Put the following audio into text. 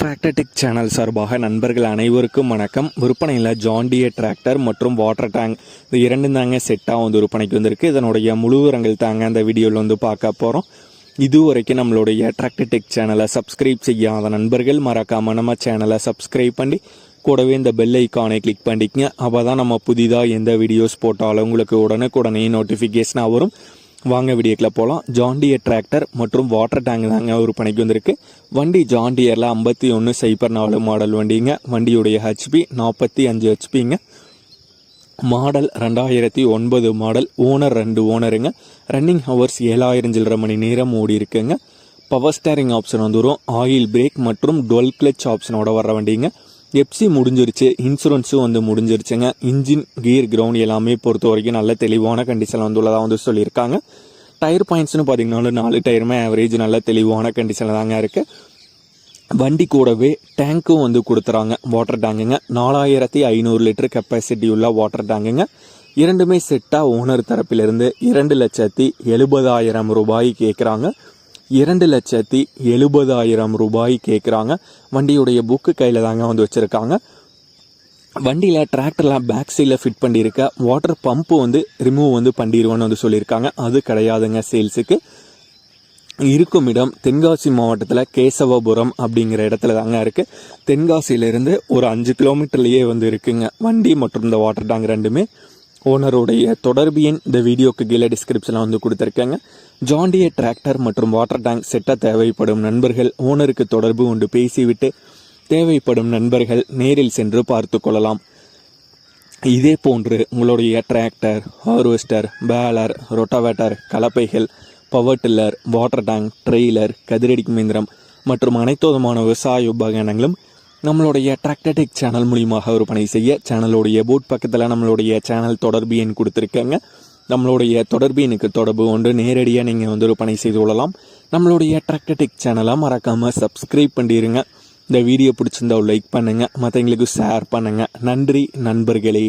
Tractor tech channel சார்பாக நண்பர்கள் அனைவருக்கும் வணக்கம். விற்பனையில் ஜாண்டியர் டிராக்டர் மற்றும் வாட்டர் டேங்க் இது இரண்டும் தாங்க செட்டாக வந்து விற்பனைக்கு வந்திருக்கு. இதனுடைய முழு விவரங்கள் தாங்க அந்த வீடியோவில் வந்து பார்க்க போகிறோம் இதுவரைக்கும் நம்மளுடைய டிராக்டர் டெக் சேனலை சப்ஸ்கிரைப் செய்யாத நண்பர்கள் மறக்காமல் நம்ம சேனலை சப்ஸ்கிரைப் பண்ணி கூடவே இந்த பெல் ஐக்கானை கிளிக் பண்ணிக்கங்க. அப்போ தான் நம்ம புதிதாக எந்த வீடியோஸ் போட்டாலும் உங்களுக்கு உடனுக்குடனே நோட்டிஃபிகேஷனாக வரும். வாங்க வீடியோக்கில் போகலாம் ஜாண்டியர் டிராக்டர் மற்றும் வாட்டர் டேங்க் தாங்க விற்பனைக்கு வந்திருக்கு. வண்டி ஜாண்டியரில் ஐம்பத்தி ஒன்று சைபர் நாலு மாடல் வண்டிங்க. வண்டியுடைய ஹெச்பி நாற்பத்தி அஞ்சு ஹெச்பிங்க மாடல் ரெண்டாயிரத்தி ஒன்பது மாடல். ஓனர் ரெண்டு ஓனருங்க. ரன்னிங் ஹவர்ஸ் ஏழாயிரம் சில்லரை மணி நேரம் ஓடி இருக்குங்க. பவர் ஸ்டேரிங் ஆப்ஷன் வந்துடும் ஆயில் பிரேக் மற்றும் டுவெல் கிளச் ஆப்ஷனோட வர வண்டிங்க. எப்சி முடிஞ்சிருச்சு இன்சூரன்ஸும் வந்து முடிஞ்சிருச்சுங்க. இன்ஜின் கியர் கிரவுண்ட் எல்லாமே பொறுத்த வரைக்கும் நல்ல தெளிவான கண்டிஷன் வந்துள்ளதாக வந்து சொல்லியிருக்காங்க. டயர் பாயிண்ட்ஸ்னு பார்த்தீங்கன்னா நாலு டயருமே ஆவரேஜ் நல்ல தெளிவான கண்டிஷனில் தாங்க இருக்குது வண்டி கூடவே டேங்க்கும் வந்து கொடுத்துறாங்க வாட்டர் டேங்குங்க நாலாயிரத்தி ஐநூறு லிட்டர் கெப்பாசிட்டி உள்ள வாட்டர் டேங்குங்க இரண்டுமே செட்டாக ஓனர் தரப்பிலிருந்து இரண்டு லட்சத்தி எழுபதாயிரம் ரூபாய் கேட்குறாங்க இரண்டு லட்சத்தி எழுபதாயிரம் ரூபாய் கேட்குறாங்க வண்டியுடைய புக்கு கையில் தாங்க வந்து வச்சுருக்காங்க. வண்டியில் டிராக்டர்லாம் பேக் சைடில் ஃபிட் பண்ணியிருக்க வாட்டர் பம்ப்பு வந்து ரிமூவ் வந்து பண்ணிடுவோன்னு வந்து சொல்லியிருக்காங்க. அது கிடையாதுங்க சேல்ஸுக்கு இருக்கும் இடம் தென்காசி மாவட்டத்தில் கேசவபுரம் அப்படிங்கிற இடத்துல தாங்க இருக்குது தென்காசியிலேருந்து ஒரு அஞ்சு கிலோமீட்டர்லேயே வந்து இருக்குங்க. வண்டி மற்றும் இந்த வாட்டர் டேங்க் ரெண்டுமே. ஓனருடைய தொடர்பு எண் இந்த வீடியோக்கு கீழே டிஸ்கிரிப்ஷனில் வந்து கொடுத்துருக்காங்க. ஜாண்டிய டிராக்டர் மற்றும் வாட்டர் டேங்க் செட்ட தேவைப்படும் நண்பர்கள் ஓனருக்கு தொடர்பு கொண்டு பேசிவிட்டு தேவைப்படும் நண்பர்கள் நேரில் சென்று பார்த்து கொள்ளலாம். இதே போன்று உங்களுடைய tractor harvester baler rotavator கலப்பைகள் power tiller water tank trailer கதிரடிக்கும் இயந்திரம் மற்றும் அனைத்து விதமான விவசாய உபகரணங்களும் நம்மளுடைய டிராக்டடெக் சேனல் மூலியமாக விற்பனை செய்ய சேனலுடைய போட் பக்கத்தில் நம்மளுடைய சேனல் தொடர்பு எண் கொடுத்துருக்காங்க. நம்மளுடைய தொடர்பு எனக்கு தொடர்பு கொண்டு நேரடியாக நீங்கள் வந்து விற்பனை செய்து கொள்ளலாம். நம்மளுடைய டிராக்டடெக் சேனலை மறக்காமல் சப்ஸ்கிரைப் பண்ணிடுங்க இந்த வீடியோ பிடிச்சிருந்தா லைக் பண்ணுங்கள் மற்றவங்களுக்கு ஷேர் பண்ணுங்கள் நன்றி நண்பர்களே.